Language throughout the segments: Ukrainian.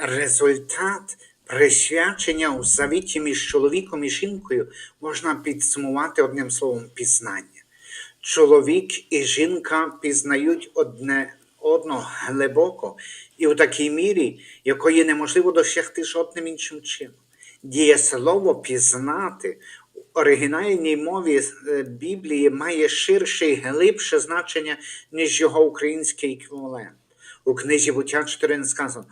Результат присвячення у завіті між чоловіком і жінкою можна підсумувати одним словом пізнання. Чоловік і жінка пізнають одне одного глибоко і у такій мірі, якої неможливо досягти жодним іншим чином. Дієслово пізнати в оригінальній мові е, Біблії має ширше і глибше значення, ніж його український еквівалент. У книзі буття 4 сказано: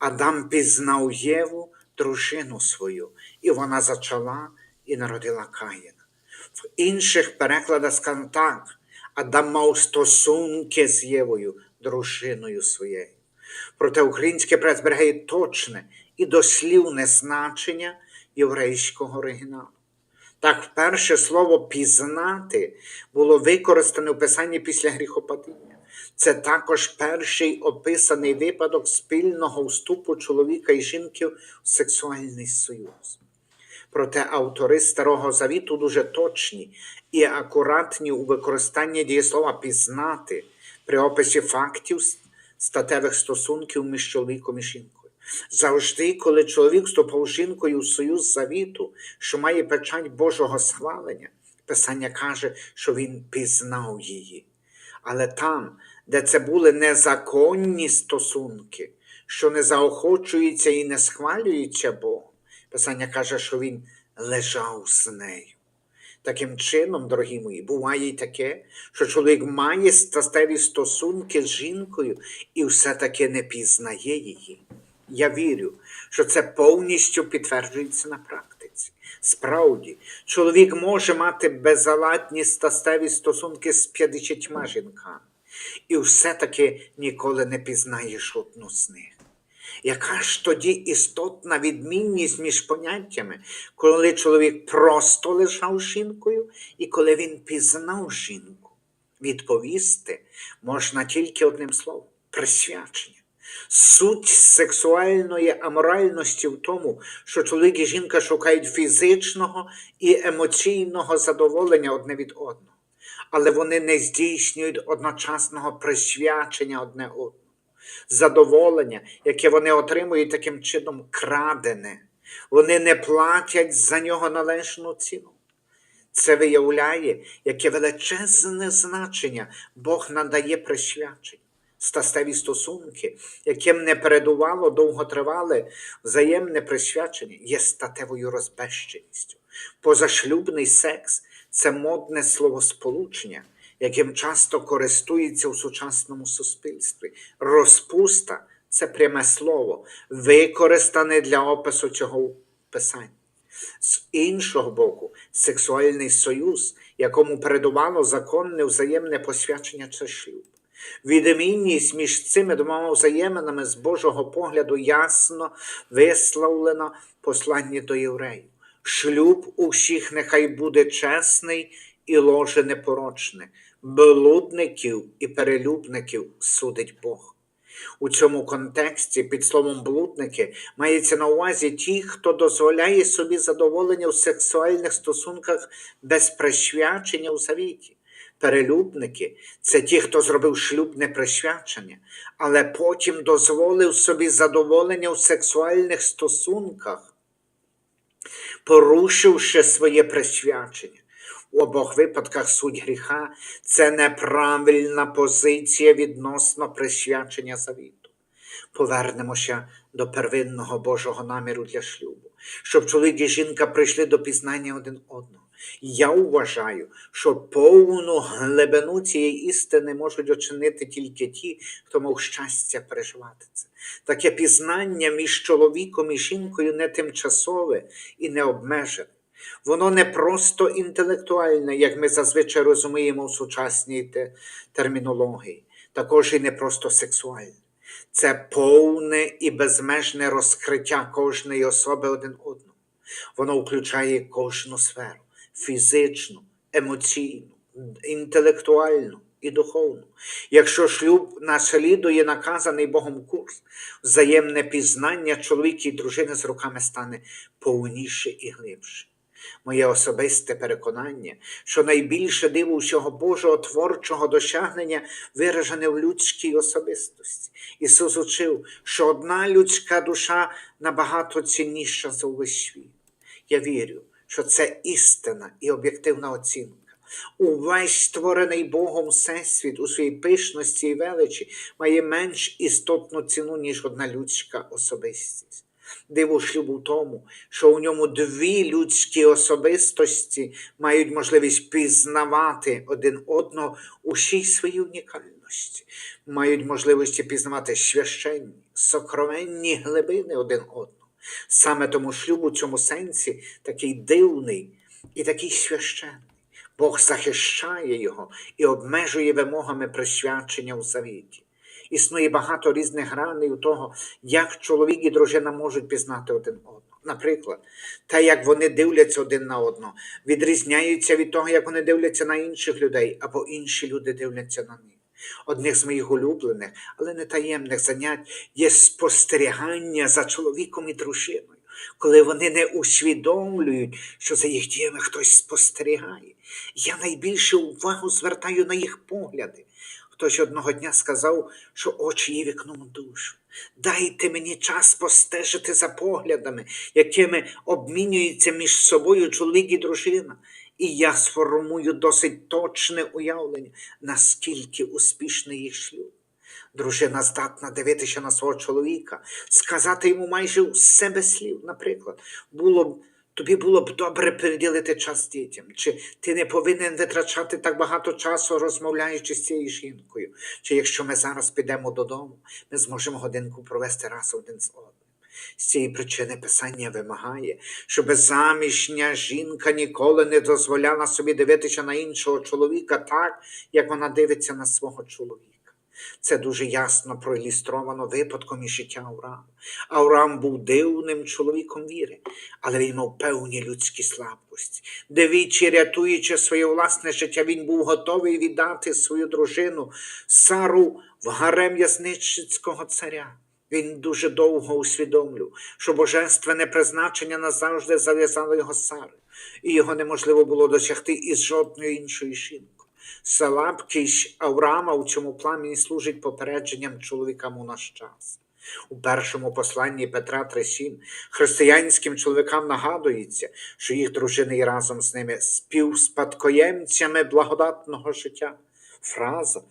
Адам пізнав Єву, дружину свою, і вона зачала і народила Каїна. В інших перекладах сказано так: Адам мав стосунки з Євою, дружиною своєю. Проте українське прес точне і дослівне значення єврейського оригіналу. Так, вперше слово пізнати було використане у писанні після гріхопадіння. Це також перший описаний випадок спільного вступу чоловіка і жінки в сексуальний союз. Проте автори Старого Завіту дуже точні і акуратні у використанні дієслова пізнати при описі фактів статевих стосунків між чоловіком і жінкою. Завжди, коли чоловік вступав жінкою в союз завіту, що має печать Божого схвалення, Писання каже, що він пізнав її. Але там, де це були незаконні стосунки, що не заохочуються і не схвалюються Богом, Писання каже, що він лежав з нею. Таким чином, дорогі мої, буває й таке, що чоловік має статеві стосунки з жінкою і все-таки не пізнає її. Я вірю, що це повністю підтверджується на практиці. Справді, чоловік може мати безалатні статеві стосунки з 50 жінками, і все-таки ніколи не пізнає жодну з них. Яка ж тоді істотна відмінність між поняттями, коли чоловік просто лежав жінкою і коли він пізнав жінку? Відповісти можна тільки одним словом присвячення. Суть сексуальної аморальності в тому, що чоловік і жінка шукають фізичного і емоційного задоволення одне від одного, але вони не здійснюють одночасного присвячення одне одному задоволення, яке вони отримують таким чином крадене. Вони не платять за нього належну ціну. Це виявляє, яке величезне значення Бог надає присвяченню. Стастеві стосунки, яким не передувало довготривале взаємне присвячення, є статевою розбещеністю. Позашлюбний секс це модне словосполучення, яким часто користуються у сучасному суспільстві. Розпуста це пряме слово, використане для опису цього писання. З іншого боку, сексуальний союз, якому передувало законне взаємне посвячення це шлюб. Відмінність між цими двома взаєминами з Божого погляду ясно висловлено посланні до євреїв. Шлюб у всіх нехай буде чесний і ложе непорочне, блудників і перелюбників судить Бог. У цьому контексті під словом блудники мається на увазі ті, хто дозволяє собі задоволення у сексуальних стосунках без присвячення у завіті. Перелюбники це ті, хто зробив шлюбне присвячення, але потім дозволив собі задоволення у сексуальних стосунках, порушивши своє присвячення. У обох випадках суть гріха це неправильна позиція відносно присвячення завіту. Повернемося до первинного Божого наміру для шлюбу, щоб чоловік і жінка прийшли до пізнання один одного. Я вважаю, що повну глибину цієї істини можуть очинити тільки ті, хто мав щастя переживати це. Таке пізнання між чоловіком і жінкою не тимчасове і не обмежене. Воно не просто інтелектуальне, як ми зазвичай розуміємо в сучасній те- термінології, також і не просто сексуальне. Це повне і безмежне розкриття кожної особи один одного. Воно включає кожну сферу фізичну, емоційну, інтелектуальну і духовну. Якщо шлюб наслідує наказаний Богом курс, взаємне пізнання чоловіка і дружини з роками стане повніше і глибше. Моє особисте переконання, що найбільше диво всього Божого творчого досягнення виражене в людській особистості. Ісус учив, що одна людська душа набагато цінніша за увесь світ. Я вірю, що це істина і об'єктивна оцінка. Увесь створений Богом Всесвіт у своїй пишності і величі має менш істотну ціну, ніж одна людська особистість. Диво шлюбу в тому, що у ньому дві людські особистості мають можливість пізнавати один одного у всій своїй унікальності, мають можливості пізнавати священні, сокровенні глибини один одного. Саме тому шлюб у цьому сенсі такий дивний і такий священний. Бог захищає його і обмежує вимогами присвячення у завіті. Існує багато різних граней у того, як чоловік і дружина можуть пізнати один одного. Наприклад, те, як вони дивляться один на одного, відрізняються від того, як вони дивляться на інших людей, або інші люди дивляться на них. Одних з моїх улюблених, але не таємних занять є спостерігання за чоловіком і дружиною, коли вони не усвідомлюють, що за їх діями хтось спостерігає. Я найбільше увагу звертаю на їх погляди. Хтось одного дня сказав, що очі є вікном душу. Дайте мені час постежити за поглядами, якими обмінюються між собою чоловік і дружина, і я сформую досить точне уявлення, наскільки успішний їх шлюб. Дружина здатна дивитися на свого чоловіка, сказати йому майже все без слів. Наприклад, було б тобі було б добре приділити час дітям, чи ти не повинен витрачати так багато часу, розмовляючи з цією жінкою, чи якщо ми зараз підемо додому, ми зможемо годинку провести раз один з одним. З цієї причини Писання вимагає, щоб заміжня жінка ніколи не дозволяла собі дивитися на іншого чоловіка так, як вона дивиться на свого чоловіка. Це дуже ясно проілюстровано випадком із життя Авраама. Авраам був дивним чоловіком віри, але він мав певні людські слабкості. Двічі рятуючи своє власне життя, він був готовий віддати свою дружину Сару в гарем ясничницького царя. Він дуже довго усвідомлював, що божественне призначення назавжди зав'язало його з Сарою, і його неможливо було досягти із жодною іншою жінкою. Слабкість Авраама у цьому плані служить попередженням чоловікам у наш час. У першому посланні Петра 3.7 християнським чоловікам нагадується, що їх дружини є разом з ними співспадкоємцями благодатного життя. Фраза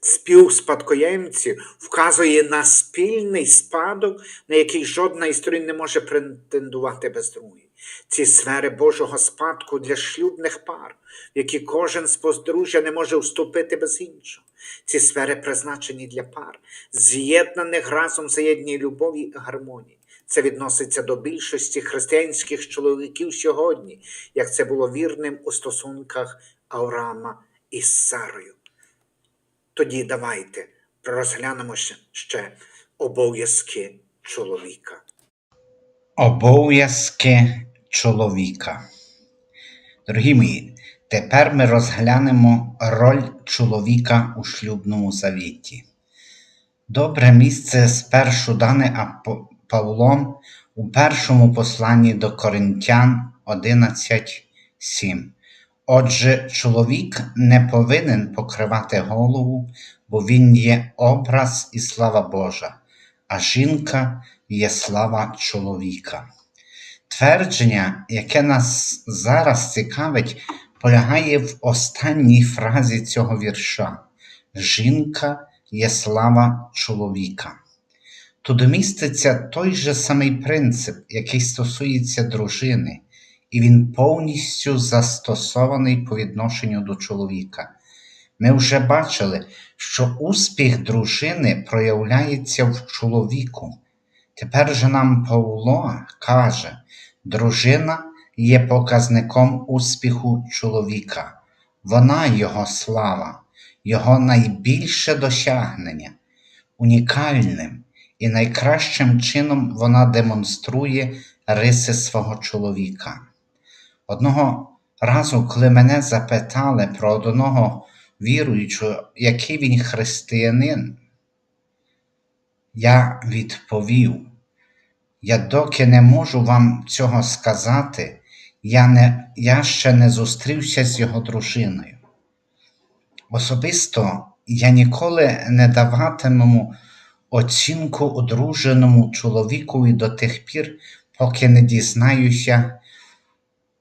співспадкоємці вказує на спільний спадок, на який жодна із сторін не може претендувати без другої. Ці сфери Божого спадку для шлюбних пар, в які кожен з подружжя не може вступити без іншого. Ці сфери призначені для пар, з'єднаних разом взаємній любові і гармонії. Це відноситься до більшості християнських чоловіків сьогодні, як це було вірним у стосунках Авраама із Сарою. Тоді давайте розглянемо ще обов'язки чоловіка. Обов'язки чоловіка. Дорогі мої, тепер ми розглянемо роль чоловіка у шлюбному завіті. Добре місце спершу дане Павлом у першому посланні до Коринтян 11.7. Отже, чоловік не повинен покривати голову, бо він є образ і слава Божа, а жінка є слава чоловіка. Твердження, яке нас зараз цікавить, полягає в останній фразі цього вірша: Жінка є слава чоловіка. Тут міститься той же самий принцип, який стосується дружини, і він повністю застосований по відношенню до чоловіка. Ми вже бачили, що успіх дружини проявляється в чоловіку. Тепер же нам Павло каже, дружина є показником успіху чоловіка, вона його слава, його найбільше досягнення, унікальним і найкращим чином вона демонструє риси свого чоловіка. Одного разу, коли мене запитали про одного віруючого, який він християнин, я відповів, я доки не можу вам цього сказати, я, не, я ще не зустрівся з його дружиною. Особисто я ніколи не даватиму оцінку одруженому чоловікові до тих пір, поки не дізнаюся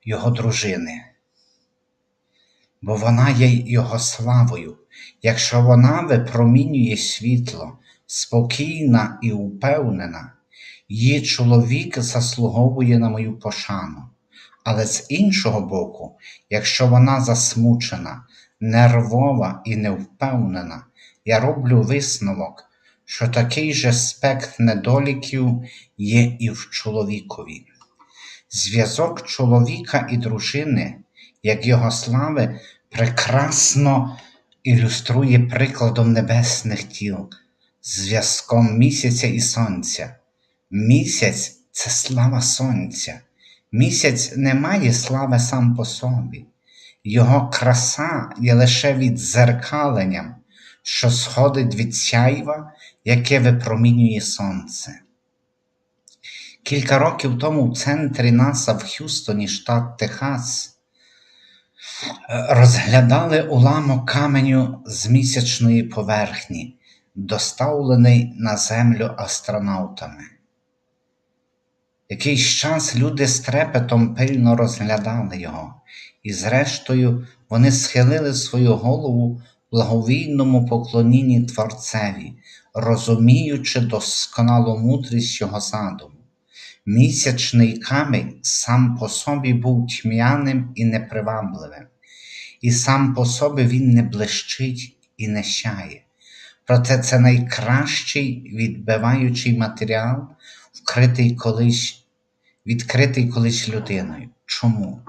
його дружини. Бо вона є його славою. Якщо вона випромінює світло, спокійна і упевнена, її чоловік заслуговує на мою пошану. Але з іншого боку, якщо вона засмучена, нервова і невпевнена, я роблю висновок, що такий же спект недоліків є і в чоловікові. Зв'язок чоловіка і дружини, як його слави, прекрасно ілюструє прикладом небесних тіл, зв'язком місяця і сонця. Місяць це слава сонця. Місяць не має слави сам по собі. Його краса є лише відзеркаленням, що сходить від сяйва, яке випромінює сонце. Кілька років тому в центрі НАСА в Х'юстоні, штат Техас, розглядали уламок каменю з місячної поверхні, доставлений на землю астронавтами. Якийсь час люди з трепетом пильно розглядали його, і зрештою вони схилили свою голову в благовійному поклонінні Творцеві, розуміючи досконалу мудрість його задуму. Місячний камінь сам по собі був тьмяним і непривабливим, і сам по собі він не блищить і не сяє. Проте це найкращий відбиваючий матеріал, вкритий колись, відкритий колись людиною. Чому?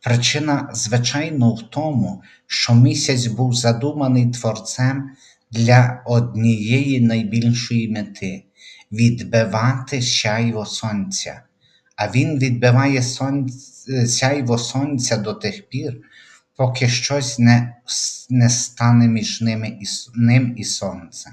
Причина, звичайно, в тому, що місяць був задуманий Творцем для однієї найбільшої мети відбивати сяйво сонця. А він відбиває сонце, сяйво сонця до тих пір, поки щось не, не стане між ними і, ним і сонцем.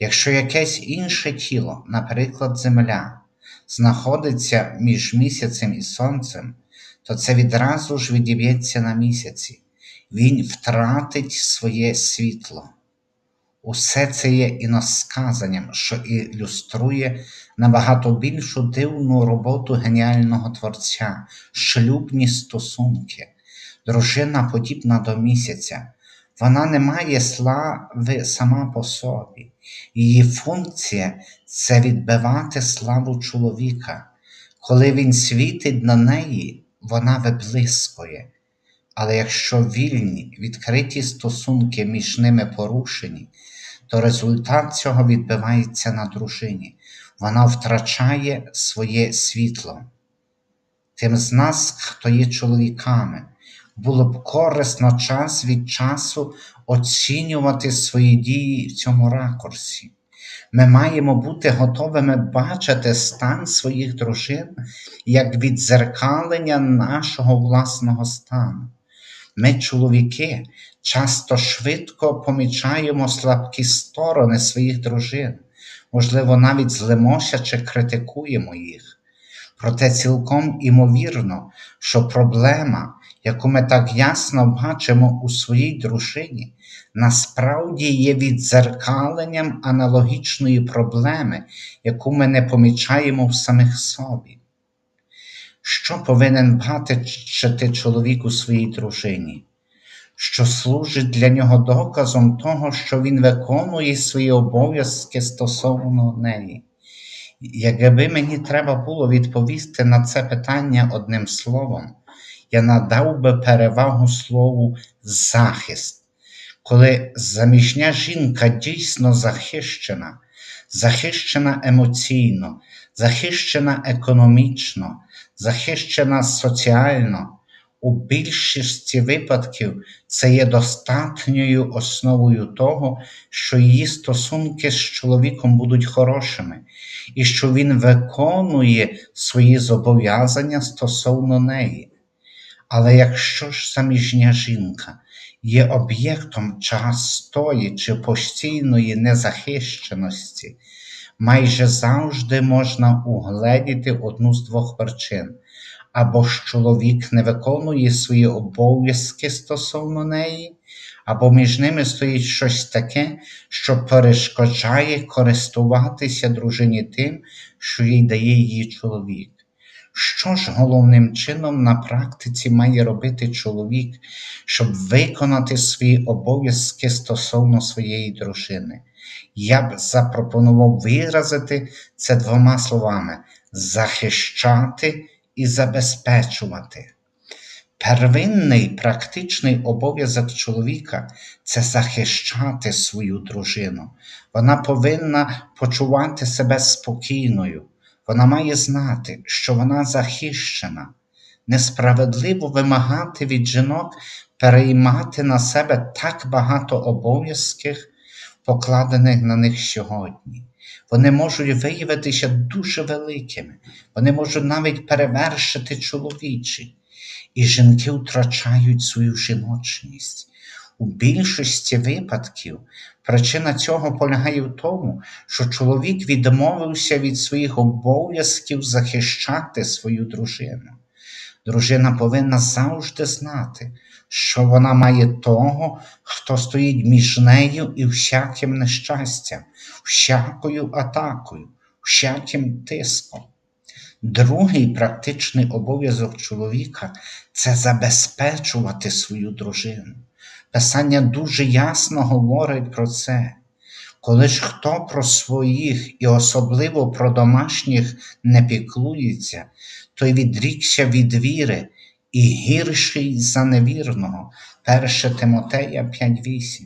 Якщо якесь інше тіло, наприклад, Земля, знаходиться між місяцем і сонцем, то це відразу ж відіб'ється на місяці. Він втратить своє світло. Усе це є іносказанням, що ілюструє набагато більшу дивну роботу геніального творця, шлюбні стосунки. Дружина подібна до місяця. Вона не має слави сама по собі. Її функція це відбивати славу чоловіка. Коли він світить на неї, вона виблискує. Але якщо вільні, відкриті стосунки між ними порушені, то результат цього відбивається на дружині. Вона втрачає своє світло. Тим з нас, хто є чоловіками, було б корисно час від часу оцінювати свої дії в цьому ракурсі. Ми маємо бути готовими бачити стан своїх дружин як відзеркалення нашого власного стану. Ми, чоловіки, часто швидко помічаємо слабкі сторони своїх дружин, можливо, навіть злимося чи критикуємо їх. Проте цілком імовірно, що проблема, яку ми так ясно бачимо у своїй дружині, насправді є відзеркаленням аналогічної проблеми, яку ми не помічаємо в самих собі. Що повинен бачити чоловік у своїй дружині? Що служить для нього доказом того, що він виконує свої обов'язки стосовно неї. Якби мені треба було відповісти на це питання одним словом, я надав би перевагу слову захист. Коли заміжня жінка дійсно захищена, захищена емоційно, захищена економічно, захищена соціально, у більшості випадків це є достатньою основою того, що її стосунки з чоловіком будуть хорошими, і що він виконує свої зобов'язання стосовно неї. Але якщо ж заміжня жінка є об'єктом частої чи постійної незахищеності, майже завжди можна угледіти одну з двох причин або ж чоловік не виконує свої обов'язки стосовно неї, або між ними стоїть щось таке, що перешкоджає користуватися дружині тим, що їй дає її чоловік. Що ж головним чином на практиці має робити чоловік, щоб виконати свої обов'язки стосовно своєї дружини? Я б запропонував виразити це двома словами: захищати і забезпечувати. Первинний практичний обов'язок чоловіка це захищати свою дружину. Вона повинна почувати себе спокійною. Вона має знати, що вона захищена. Несправедливо вимагати від жінок переймати на себе так багато обов'язків, покладених на них сьогодні. Вони можуть виявитися дуже великими, вони можуть навіть перевершити чоловічі. І жінки втрачають свою жіночність. У більшості випадків причина цього полягає в тому, що чоловік відмовився від своїх обов'язків захищати свою дружину. Дружина повинна завжди знати, що вона має того, хто стоїть між нею і всяким нещастям, всякою атакою, всяким тиском. Другий практичний обов'язок чоловіка це забезпечувати свою дружину. Писання дуже ясно говорить про це. Коли ж хто про своїх і особливо про домашніх не піклується, той відрікся від віри і гірший за невірного. 1 Тимотея 5.8.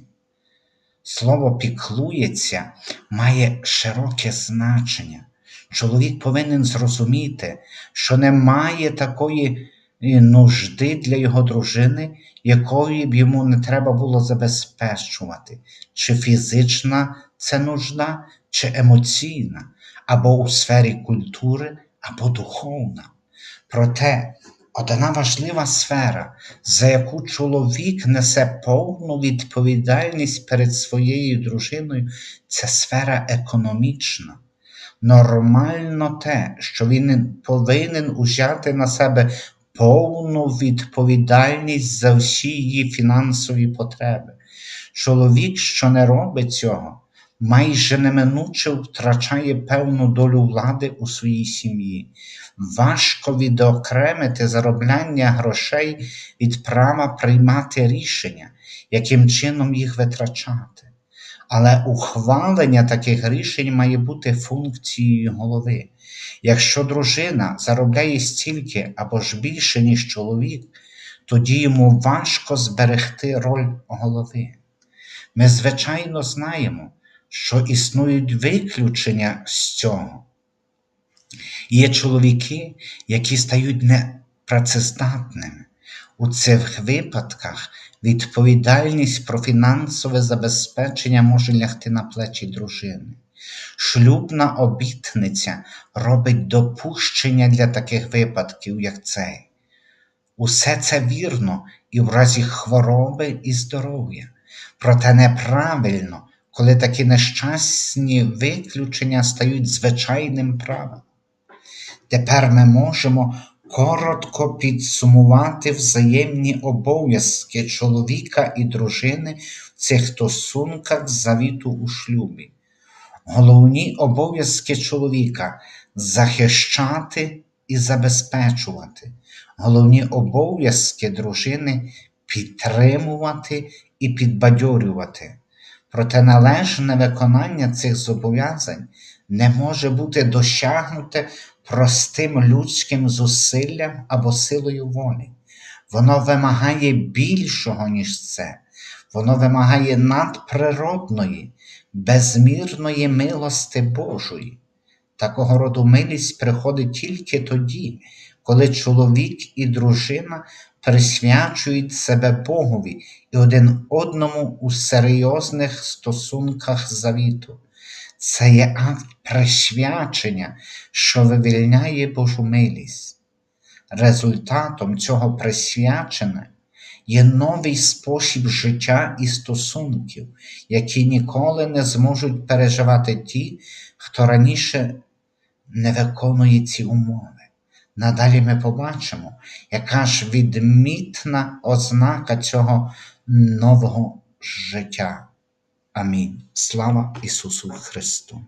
Слово піклується має широке значення. Чоловік повинен зрозуміти, що немає такої нужди для його дружини, якої б йому не треба було забезпечувати, чи фізична це нужда, чи емоційна, або у сфері культури, або духовна. Проте одна важлива сфера, за яку чоловік несе повну відповідальність перед своєю дружиною, це сфера економічна. Нормально те, що він повинен узяти на себе повну відповідальність за всі її фінансові потреби. Чоловік, що не робить цього, майже неминуче втрачає певну долю влади у своїй сім'ї. Важко відокремити заробляння грошей від права приймати рішення, яким чином їх витрачати. Але ухвалення таких рішень має бути функцією голови. Якщо дружина заробляє стільки або ж більше, ніж чоловік, тоді йому важко зберегти роль голови. Ми, звичайно, знаємо, що існують виключення з цього. Є чоловіки, які стають непрацездатними. У цих випадках відповідальність про фінансове забезпечення може лягти на плечі дружини. Шлюбна обітниця робить допущення для таких випадків, як цей. Усе це вірно і в разі хвороби і здоров'я. Проте неправильно, коли такі нещасні виключення стають звичайним правилом. Тепер ми можемо коротко підсумувати взаємні обов'язки чоловіка і дружини в цих стосунках завіту у шлюбі. Головні обов'язки чоловіка захищати і забезпечувати. Головні обов'язки дружини підтримувати і підбадьорювати. Проте належне виконання цих зобов'язань не може бути досягнуте простим людським зусиллям або силою волі. Воно вимагає більшого, ніж це. Воно вимагає надприродної, безмірної милости Божої. Такого роду милість приходить тільки тоді, коли чоловік і дружина присвячують себе Богові і один одному у серйозних стосунках завіту. Це є акт присвячення, що вивільняє Божу милість. Результатом цього присвячення є новий спосіб життя і стосунків, які ніколи не зможуть переживати ті, хто раніше не виконує ці умови. Надалі ми побачимо, яка ж відмітна ознака цього нового життя. Амінь. Слава Ісусу Христу!